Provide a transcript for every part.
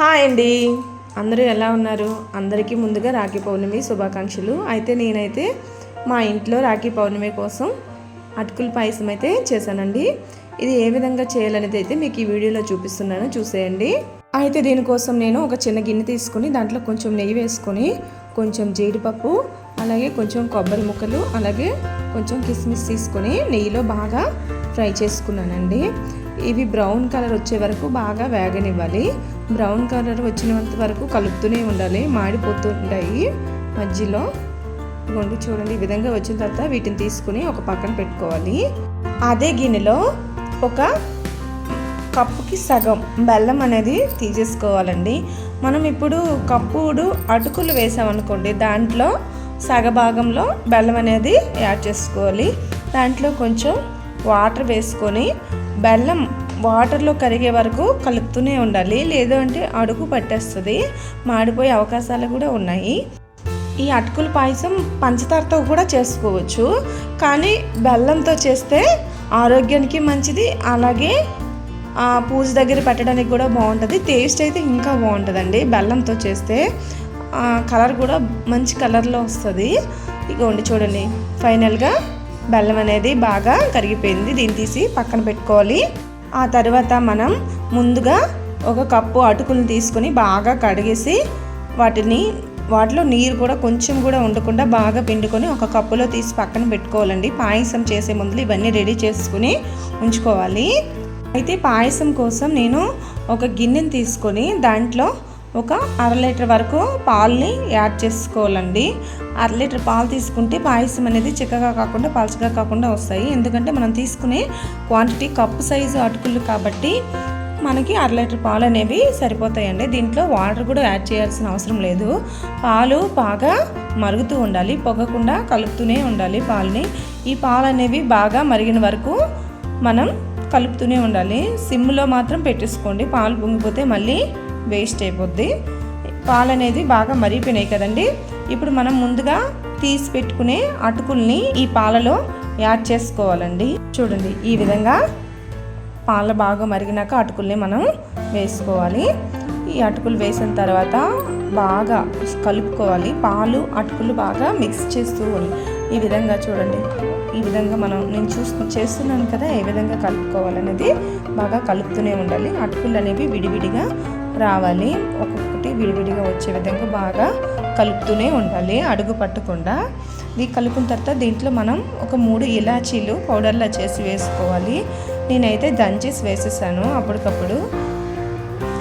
Hi అండి. అందరూ ఎలా ఉన్నారు? అందరికీ ముందుగా రాఖీ పౌర్ణమి శుభాకాంక్షలు. అయితే నేనైతే మా ఇంట్లో రాఖీ పౌర్ణమి కోసం అటుకుల పాయసం అయితే చేశానండి. ఇది ఏ విధంగా చేయాలనేది అయితే మీకు ఈ వీడియోలో చూపిస్తున్నాను. చూసేయండి. అయితే దీనికోసం నేను ఒక చిన్న గిన్నె తీసుకుని దాంట్లో కొంచెం నెయ్యి వేసుకొని కొంచెం జీడిపప్పు అలాగే కొంచెం కొబ్బరి ముక్కలు అలాగే కొంచెం కిస్మిస్ తీసుకొని నెయ్యిలో బాగా ఫ్రై చేసుకున్నానండి. ఇవి బ్రౌన్ కలర్ వచ్చే వరకు బాగా వేగనివ్వాలి. బ్రౌన్ కలర్ వచ్చినంత వరకు కలుపుతూనే ఉండాలి. మాడిపోతుంటాయి మధ్యలో. ఇదిగోండి చూడండి ఈ విధంగా వచ్చిన తర్వాత వీటిని తీసుకుని ఒక పక్కన పెట్టుకోవాలి. అదే గిన్నెలో ఒక కప్పుకి సగం బెల్లం అనేది తీసేసుకోవాలండి. మనం ఇప్పుడు కప్పుడు అటుకులు వేసామనుకోండి దాంట్లో సగభాగంలో బెల్లం అనేది యాడ్ చేసుకోవాలి. దాంట్లో కొంచెం వాటర్ వేసుకొని బెల్లం వాటర్లో కరిగే వరకు కలుపుతూనే ఉండాలి. లేదంటే అడుగు పట్టేస్తుంది. మాడిపోయే అవకాశాలు కూడా ఉన్నాయి. ఈ అటుకుల పాయసం పంచదారతో కూడా చేసుకోవచ్చు. కానీ బెల్లంతో చేస్తే ఆరోగ్యానికి మంచిది. అలాగే పూజ దగ్గర పెట్టడానికి కూడా బాగుంటుంది. టేస్ట్ అయితే ఇంకా బాగుంటుందండి. బెల్లంతో చేస్తే కలర్ కూడా మంచి కలర్లో వస్తుంది. ఇగోండి చూడండి. ఫైనల్గా బెల్లం అనేది బాగా కరిగిపోయింది. దీన్ని తీసి పక్కన పెట్టుకోవాలి. ఆ తర్వాత మనం ముందుగా ఒక కప్పు అటుకులు తీసుకొని బాగా కడిగేసి వాటిని వాటిలో నీరు కూడా కొంచెం కూడా ఉండకుండా బాగా పిండుకొని ఒక కప్పులో తీసి పక్కన పెట్టుకోవాలండి. పాయసం చేసే ముందు ఇవన్నీ రెడీ చేసుకుని ఉంచుకోవాలి. అయితే పాయసం కోసం నేను ఒక గిన్నెను తీసుకొని దాంట్లో ఒక అర లీటర్ వరకు పాలని యాడ్ చేసుకోవాలండి. అర లీటర్ పాలు తీసుకుంటే పాయసం అనేది చిక్కగా కాకుండా పలచగా కాకుండా వస్తాయి. ఎందుకంటే మనం తీసుకునే క్వాంటిటీ కప్పు సైజు అటుకులు కాబట్టి మనకి అర లీటర్ పాలు అనేవి సరిపోతాయండి. దీంట్లో వాటర్ కూడా యాడ్ చేయాల్సిన అవసరం లేదు. పాలు బాగా మరుగుతూ ఉండాలి పొగకుండా కలుపుతూనే ఉండాలి పాలని. ఈ పాలు అనేవి బాగా మరిగిన వరకు మనం కలుపుతూనే ఉండాలి. సిమ్లో మాత్రం పెట్టేసుకోండి. పాలు పొంగిపోతే మళ్ళీ వేస్ట్ అయిపోద్ది. పాలు అనేది బాగా మరిగిపోయినాయి కదండి. ఇప్పుడు మనం ముందుగా తీసి పెట్టుకునే అటుకుల్ని ఈ పాలలో యాడ్ చేసుకోవాలండి. చూడండి ఈ విధంగా పాలు బాగా మరిగినాక అటుకుల్ని మనం వేసుకోవాలి. ఈ అటుకులు వేసిన తర్వాత బాగా కలుపుకోవాలి. పాలు అటుకులు బాగా మిక్స్ చేస్తూ ఈ విధంగా చూడండి. ఈ విధంగా మనం నేను చూస్తూ చేస్తున్నాను కదా ఏ విధంగా కలుపుకోవాలనేది బాగా కలుపుతూనే ఉండాలి. అటుకులు అనేవి విడివిడిగా రావాలి. ఒక్కొక్కటి విడివిడిగా వచ్చే విధంగా బాగా కలుపుతూనే ఉండాలి అడుగు పట్టకుండా. ఇది కలుపుకున్న తర్వాత దీంట్లో మనం ఒక మూడు ఇలాచీలు పౌడర్లా చేసి వేసుకోవాలి. నేనైతే దంచేసి వేసేసాను అప్పటికప్పుడు.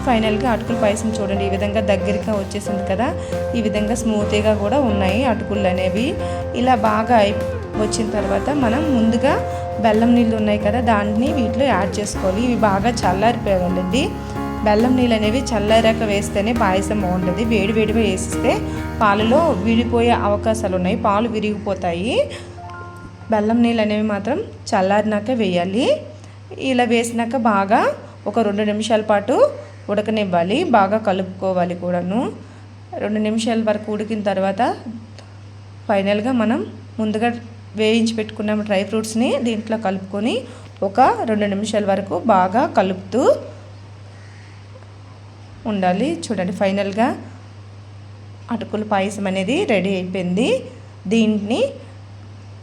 ఫైనల్గా అటుకుల పాయసం చూడండి ఈ విధంగా దగ్గరగా వచ్చేసింది కదా. ఈ విధంగా స్మూత్గా కూడా ఉన్నాయి అటుకులు అనేవి. ఇలా బాగా వచ్చిన తర్వాత మనం ముందుగా బెల్లం నీళ్ళు ఉన్నాయి కదా దాన్ని వీటిలో యాడ్ చేసుకోవాలి. ఇవి బాగా చల్లారిపోయాలండి బెల్లం నీళ్ళు అనేవి చల్లారాక వేస్తేనే పాయసం బాగుంటుంది. వేడి వేడిగా వేసిస్తే పాలలో విడిపోయే అవకాశాలు ఉన్నాయి పాలు విరిగిపోతాయి. బెల్లం నీళ్ళు అనేవి మాత్రం చల్లారినాక వేయాలి. ఇలా వేసినాక బాగా ఒక రెండు నిమిషాల పాటు ఉడకనివ్వాలి. బాగా కలుపుకోవాలి కూడాను. రెండు నిమిషాల వరకు ఉడికిన తర్వాత ఫైనల్గా మనం ముందుగా వేయించి పెట్టుకున్న డ్రై ఫ్రూట్స్ని దీంట్లో కలుపుకొని ఒక రెండు నిమిషాల వరకు బాగా కలుపుతూ ఉండాలి. చూడండి ఫైనల్గా అటుకుల పాయసం అనేది రెడీ అయిపోయింది. దీన్ని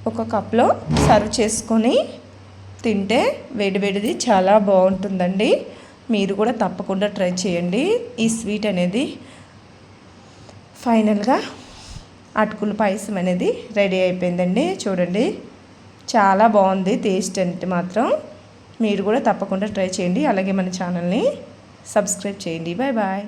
ఒక కప్లో సర్వ్ చేసుకొని తింటే వేడివేడిది చాలా బాగుంటుందండి. మీరు కూడా తప్పకుండా ట్రై చేయండి. ఈ స్వీట్ అనేది ఫైనల్గా అటుకుల పాయసం అనేది రెడీ అయిపోయిందండి. చూడండి చాలా బాగుంది టేస్ట్ అంటే మాత్రం. మీరు కూడా తప్పకుండా ట్రై చేయండి. అలాగే మన ఛానల్ని సబ్స్క్రైబ్ చేయండి బాయ్ బాయ్